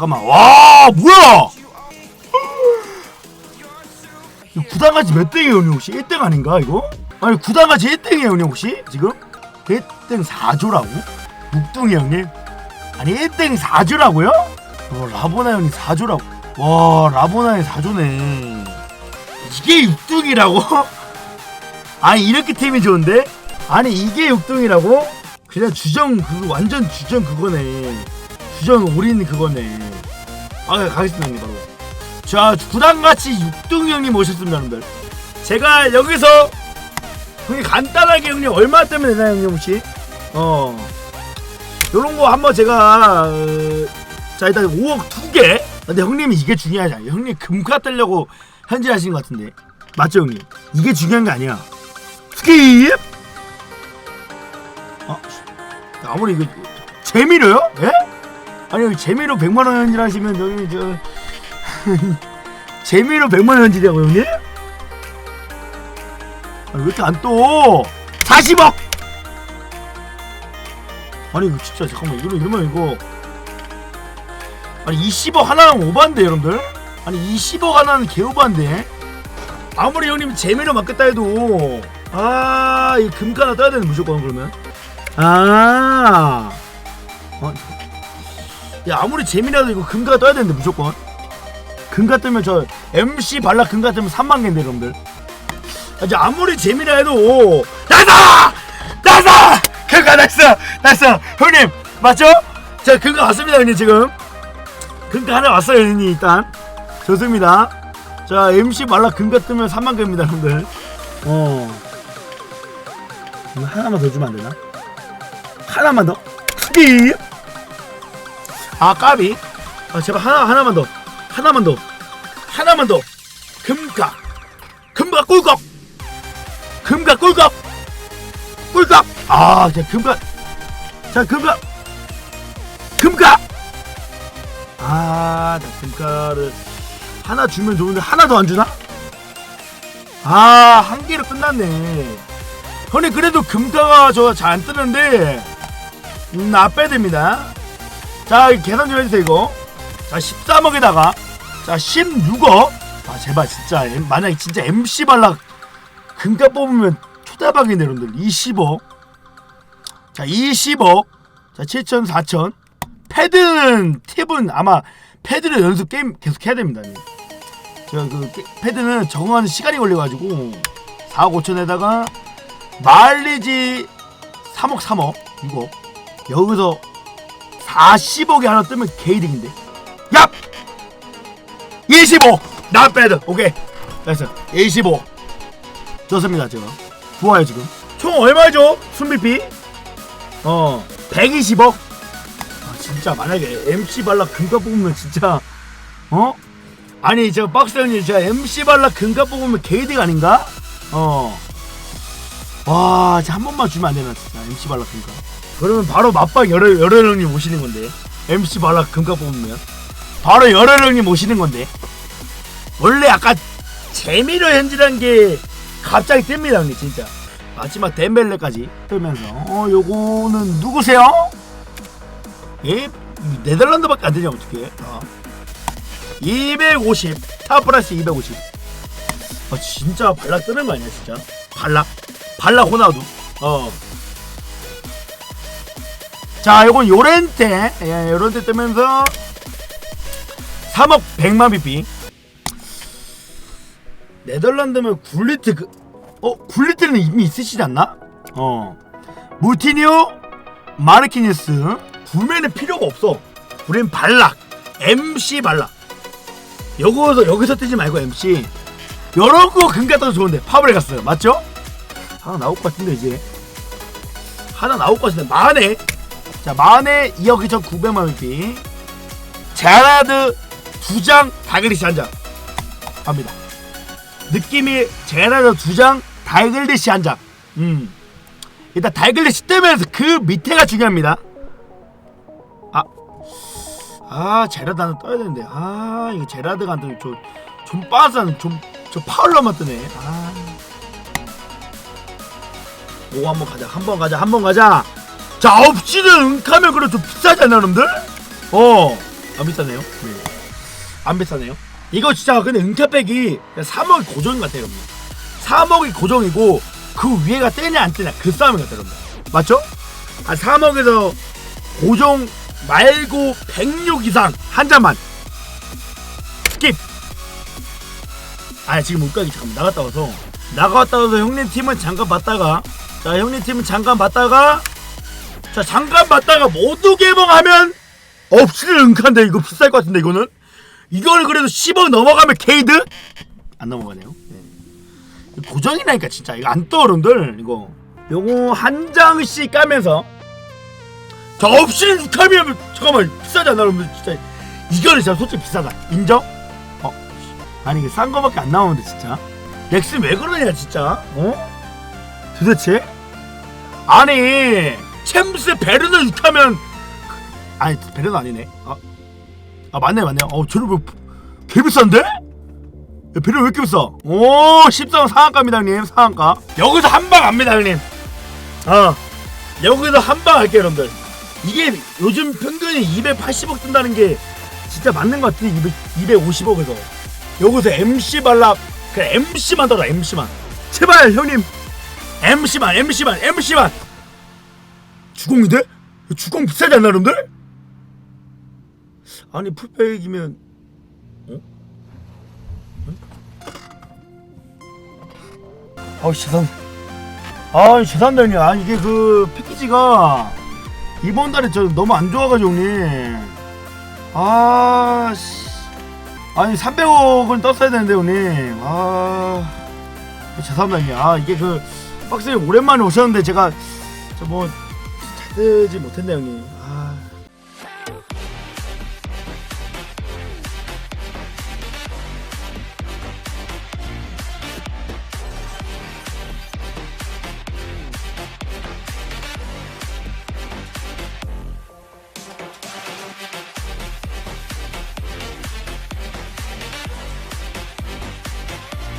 잠깐만 와 뭐야 이거 구단가치 몇 등이에요 형님 혹시 1등 아닌가 이거? 아니 구단가치 1등이에요 형님 혹시 지금? 1등 4조라고? 6등이 형님? 아니 1등 4조라고요? 어, 라보나 형님 4조라고 와 라보나의 4조네 이게 6등이라고? 아니 이렇게 팀이 좋은데? 아니 이게 6등이라고? 그냥 주정 그거 완전 주정 그거네 주정 올인 그거네. 아 가겠습니다. 형님 바로 자 구단같이 6등 형님 오셨습니다 여러분들. 제가 여기서 형님 간단하게 형님 얼마 때문에 되나요 형님 혹시? 어. 요런 거 한번 제가 어, 자 일단 5억 두개. 근데 형님이 이게 중요하지 않아요. 형님 금카 뜨려고 현질하신 것 같은데. 맞죠 형님? 이게 중요한 게 아니야. 스킵! 아, 아무리 이거 재미로요? 예? 아니 재미로 100만 원 현질하시면 여기 저 재미로 100만 원 현질이라고 형님? 아니, 왜 이렇게 안 떠? 40억! 아니 이거 진짜 잠깐만 이러면 이러면 이거 아니 20억 하나는 오반데 여러분들? 아니 20억 하나는 개오반데? 아무리 형님 재미로 맞겠다 해도 아이 금가 하나 떠야 되는 무조건 그러면 아 어? 야 아무리 재미라도 이거 금가 떠야 되는데 무조건 금가 뜨면 저 MC 발라 금가 뜨면 3만 개인데 여러분들 아, 이제 아무리 재미라 해도 나이스! 나이스! 금가 나이스! 나이스! 형님 맞죠? 자 금가 왔습니다 형님 지금 금가 하나 왔어요 형님 일단 좋습니다 자 MC 발라 금가 뜨면 3만 개입니다 여러분들 어 하나만 더 주면 안 되나? 하나만 더 스킵 아 까비? 아 제발 하나 하나만 더. 하나만 더. 하나만 더. 금각 금각 꿀꺽. 금각 꿀꺽. 꿀꺽. 아자 금각 자 금각 금각 아나 금가를 하나 주면 좋은데 하나 더 안 주나? 아 한 개로 끝났네. 형님 그래도 금가가 저 잘 안 뜨는데 음, 나 빼야 됩니다 자 계산 좀 해주세요 이거. 자 13억에다가 자 16억. 아 제발 진짜 만약에 진짜 MC 발락 금가 뽑으면 초대박인데 여러분들. 20억. 자 20억. 자 7천 4천. 패드는 팁은 아마 패드를 연습 게임 계속 해야 됩니다. 제가 그 게- 패드는 적응하는 시간이 걸려가지고 4억 5천에다가 마일리지 3억 3억 이거 여기서 40억이 하나 뜨면 개이득인데 얍! 25! 나 빼드 오케이 됐어 25 좋습니다 지금 좋아요 지금 총 얼마죠? 순비피? 어 120억? 아 진짜 만약에 MC 발라 금가 뽑으면 진짜 어? 아니 저 박스 형님 제가 MC 발라 금가 뽑으면 개이득 아닌가? 어 와, 진짜 한 번만 주면 안 되나 진짜 MC 발라 금가. 그러면 바로 맞박 열혈 열혈 형님 오시는 건데 MC 발라 금가 뽑으면 바로 열혈 형님 오시는 건데 원래 아까 재미로 현질한 게 갑자기 뜹니다 형님 진짜 마지막 덴벨레까지 뜨면서 어 요거는 누구세요? 예? 네덜란드밖에 안 되냐 어떻게? 어. 250 타프라스 250. 아 진짜 발라 뜨는 거 아니야 진짜? 발라 발라 호나우두. 어. 자, 요건 요렌테. 예, 요렌테 뜨면서 3억 100만 BP. 네덜란드면 굴리트 그 어, 굴리트는 이미 있으시지 않나? 어. 무티니오 마르키니스 구매는 필요가 없어. 우린 발락 MC 발락. 여기서 여기서 뜨지 말고 MC. 여러 거 금가 떠도 좋은데 파브레 갔어요. 맞죠? 하나 나올 것 같은데 이제 하나 나올 것 같은데 만에 자 만에 2억 2,900만 BP 제라드 두 장 다이글리시 한 장. 갑니다. 느낌이 제라드 두 장 다이글리시 한 장. 음. 일단 다이글리시 뜨면서 그 밑에가 중요합니다. 아, 아 제라드 하나 떠야 되는데. 아 이거 제라드가 안 뜨면 저좀 빠산 좀저 파울러만 뜨네. 아. 오 한번 가자. 한 번 가자. 한 번 가자 자 9시는 은카면 그래 좀 비싸지 않나 여러분들? 어 안 비싸네요. 네. 안 비싸네요. 이거 진짜 근데 은카백이 3억이 고정인 것 같아요, 여러분. 3억이 고정이고 그 위에가 뜨냐 안 뜨냐 그 싸움인 것 같아요, 여러분. 맞죠? 한 3억에서 고정 말고 106 이상 한 잔만 스킵. 아 지금 못 가기 잠깐 나갔다 와서 나갔다 와서 형님 팀은 잠깐 봤다가 자 형님 팀은 잠깐 봤다가 자 잠깐 봤다가 모두 개봉하면 없이는 은칸데 이거 비쌀 것 같은데 이거는? 이거는 그래도 10억 넘어가면 케이드? 안 넘어가네요. 네. 고정이라니까 진짜 이거 안 떠 여러분들. 이거. 요거 한 장씩 까면서. 자 없이는 육하면 잠깐만 비싸지 않나 여러분들? 진짜 이거는 진짜 솔직히 비싸다. 인정? 어 아니 이게 싼 거밖에 안 나오는데 진짜. 넥슨 왜 그러냐 진짜? 어? 도대체? 아니 챔스 베르는 육하면 아니 베르는 아니네. 아, 아 맞네 맞네. 어 저를 왜개 비싼데? 야, 베르 왜 이렇게 비싸? 오 13원 상한가입니다 형님 상한가. 여기서 한 방 갑니다 형님. 어. 여기서 한 방 할게요 여러분들. 이게 요즘 평균이 280억 뜬다는 게 진짜 맞는 것 같아 200, 250억에서. 여기서 MC 발락 그 MC만 더라 MC만. 제발 형님. MC만 MC만 MC만 주공인데? 주공 비싸지 않나 여러분들? 아니 풀백이면 어? 아우 죄송. 아 죄송합니다 형님. 아 이게 그 패키지가 이번 달에 저 너무 안 좋아가지고 형님. 아씨. 아니 300억은 떴어야 되는데 형님. 아. 죄송합니다 형님. 아 이게 그 박스에 오랜만에 오셨는데 제가 저뭐 찾지 못했네 형님